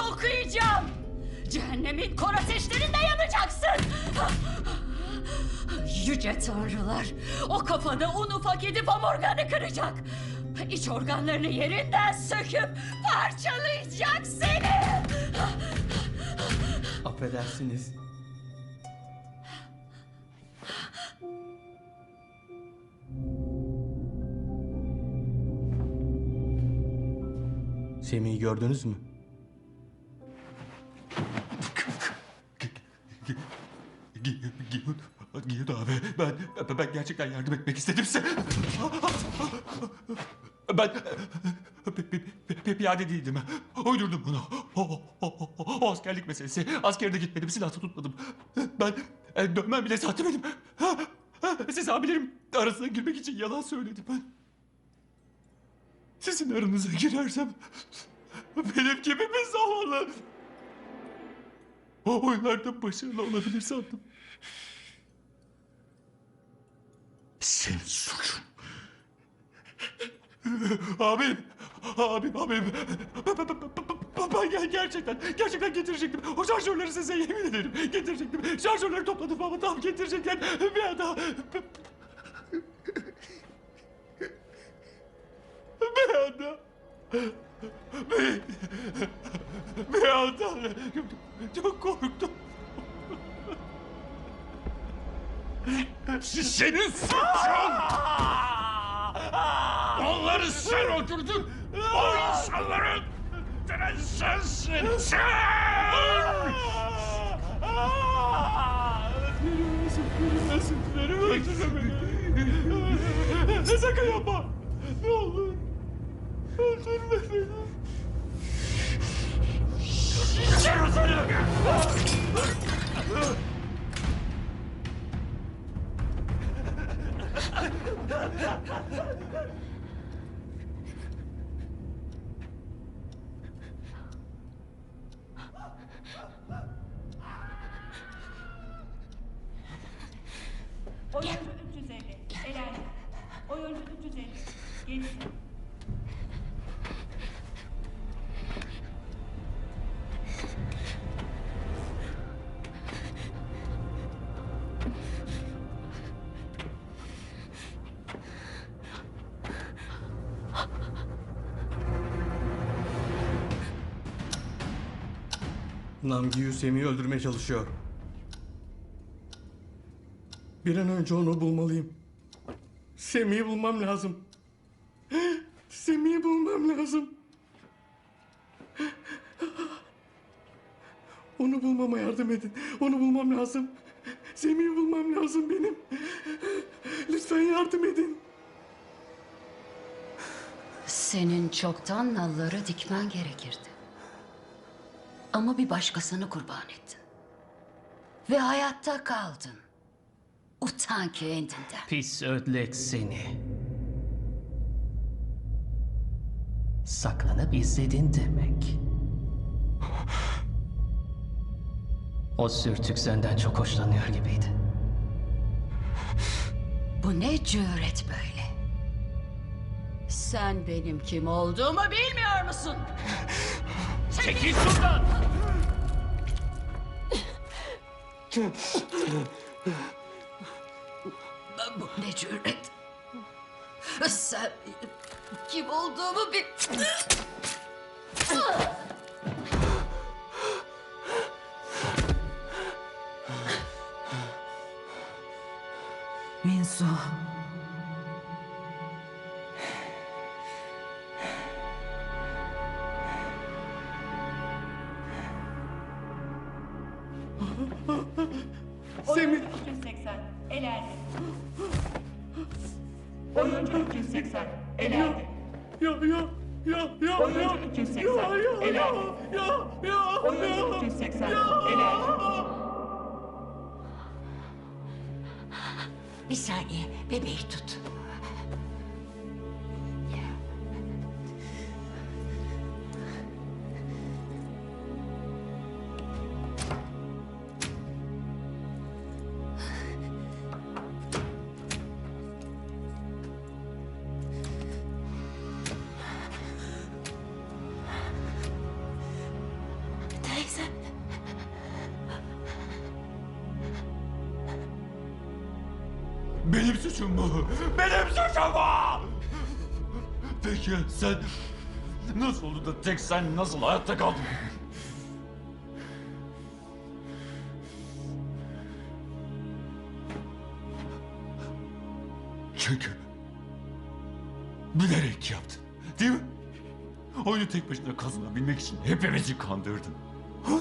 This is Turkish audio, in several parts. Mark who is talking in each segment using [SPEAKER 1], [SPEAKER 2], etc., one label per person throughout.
[SPEAKER 1] okuyacağım. Cehennemin kor ateşlerinde yanacaksın. Yüce tanrılar, o kafada un ufak edip omurganı kıracak. İç organlarını yerinden söküp parçalayacak seni.
[SPEAKER 2] Affedersiniz. Semih'i gördünüz mü?
[SPEAKER 3] Gerçekten yardım etmek istedim size. Ben pi- pi- pi- pi- piyade değildim. Uydurdum bunu. O, askerlik meselesi. Askerde gitmedim, silahı tutmadım. Ben e, bile sahtemedim. Siz abilerim arasına girmek için yalan söyledim ben. Sizin aranıza girersem benim gibi bir zavallı o oyunlarda başarılı olabilir sandım. Senin suçun. Abim, abim, abim. Ben, ben, ben, ben- ben ger- gerçekten, gerçekten getirecektim. O şarjörleri size yemin ederim getirecektim. Şarjörleri topladım ama tam getirecekken bir anda... Bir anda... Bir, bir anda... Çok korktum.
[SPEAKER 4] Senin suçun! Onları sen öldürdün! O insanları öldüren sensin! Sen!
[SPEAKER 3] Öldürmesin, öldürme beni. Sakın yapma. Ne olur. Öldürme beni.
[SPEAKER 5] Oyuncu
[SPEAKER 2] Namgiyu Semih'i öldürmeye çalışıyor. Bir an önce onu bulmalıyım. Semih'i bulmam lazım. Semih'i bulmam lazım. Onu bulmama yardım edin. Onu bulmam lazım. Semih'i bulmam lazım benim. Lütfen yardım edin.
[SPEAKER 1] Senin çoktan nalları dikmen gerekirdi. Ama bir başkasını kurban ettin. Ve hayatta kaldın. Utan kendinden.
[SPEAKER 6] Pis ödlek seni. Saklanıp izledin demek. O sürtük senden çok hoşlanıyor gibiydi.
[SPEAKER 1] Bu ne cüret böyle? Sen benim kim olduğumu bilmiyor musun?
[SPEAKER 4] Çekil şuradan!
[SPEAKER 1] Bu ne cüret? Sen benim kim olduğumu bil...
[SPEAKER 7] Minsu.
[SPEAKER 2] 180.
[SPEAKER 5] Helal.
[SPEAKER 7] Bir saniye bebeği tut.
[SPEAKER 3] Benim suçum bu. Benim suçum bu. Peki sen nasıl oldu da tek sen nasıl hayatta kaldın? Çünkü bilerek yaptın. Değil mi? Oyunu tek başına kazanabilmek için hepimizi kandırdın. Ha?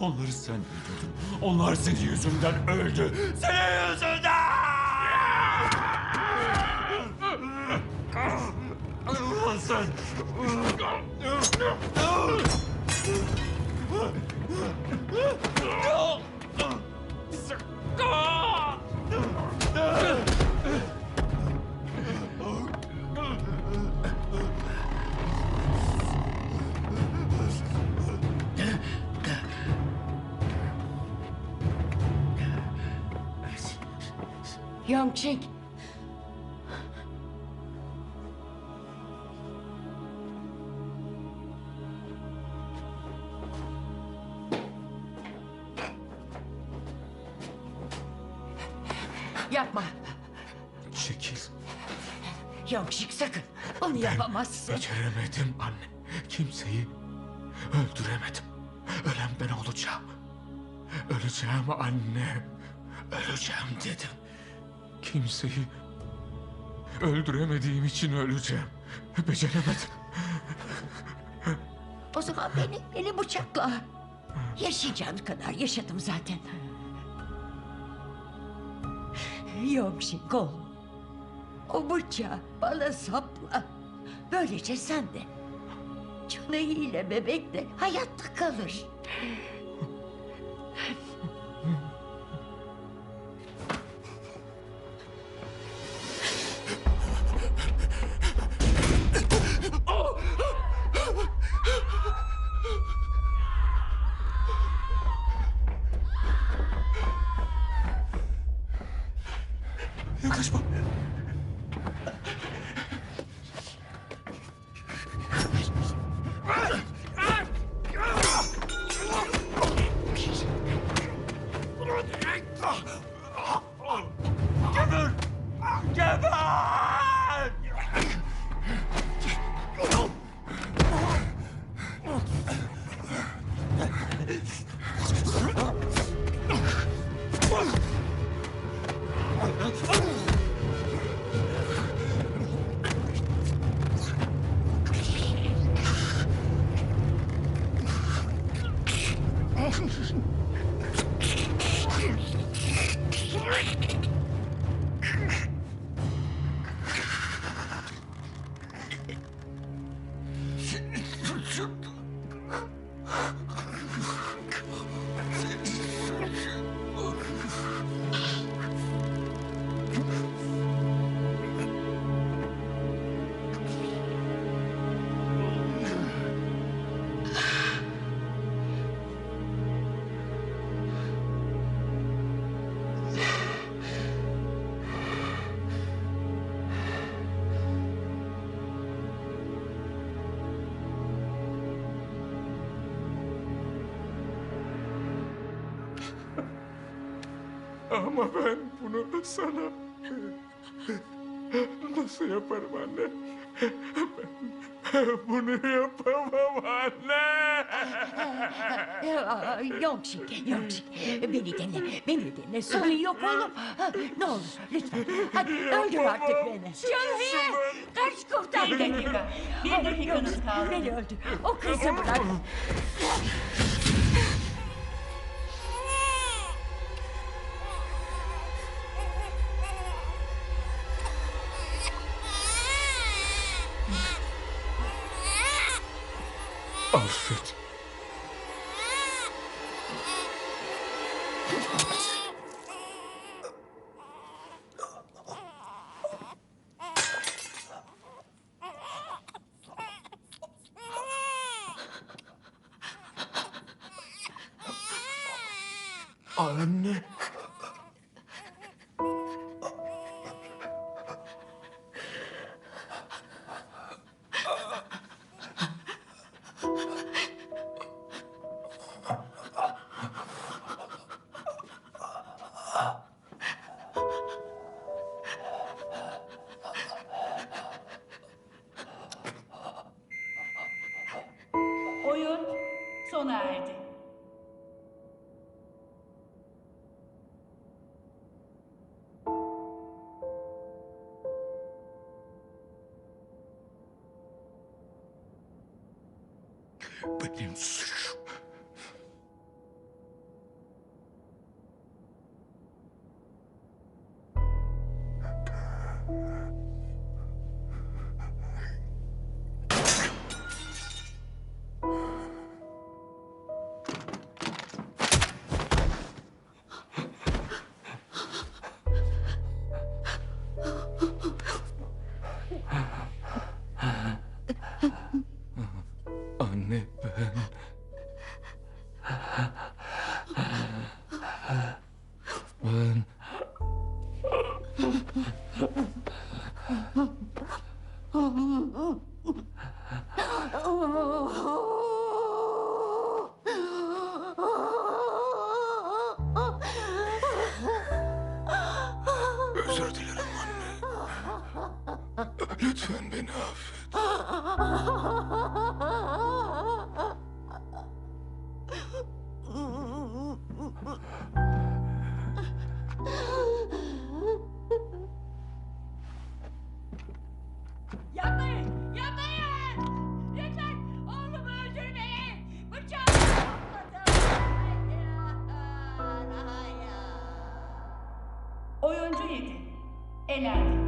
[SPEAKER 3] Onları sen öldürdün. Onlar senin yüzünden öldü. Senin yüzünden! Ulan sen!
[SPEAKER 7] Yongçik. Yapma.
[SPEAKER 2] Çekil.
[SPEAKER 7] Yongçik sakın. Onu yapamazsın.
[SPEAKER 2] Beceremedim anne. Kimseyi öldüremedim. Ölen ben olacağım. Öleceğim anne. Öleceğim dedim. Kimseyi öldüremediğim için öleceğim. Beceremedim.
[SPEAKER 7] O zaman beni, beni bıçakla. Yaşayacağım kadar yaşadım zaten. Yongşik ol. O bıçağı bana sapla. Böylece sen de Canı ile bebek de hayatta kalır.
[SPEAKER 3] Yaklaşma. Geber! Geber!
[SPEAKER 2] Ama ben bunu sana nasıl yaparım anne? Ben bunu yapamam anne.
[SPEAKER 7] Aa, Yongşik, Yongşik. Beni dinle, beni dinle. Sorun yok oğlum. Ne olur lütfen. Hadi öldür artık beni. Canım kaç kurtar beni.
[SPEAKER 5] Bir dakikanız kaldı.
[SPEAKER 7] Beni öldür. O kızı bırak.
[SPEAKER 2] Affet. Anne. sona erdi.
[SPEAKER 7] Ben...
[SPEAKER 2] telhado.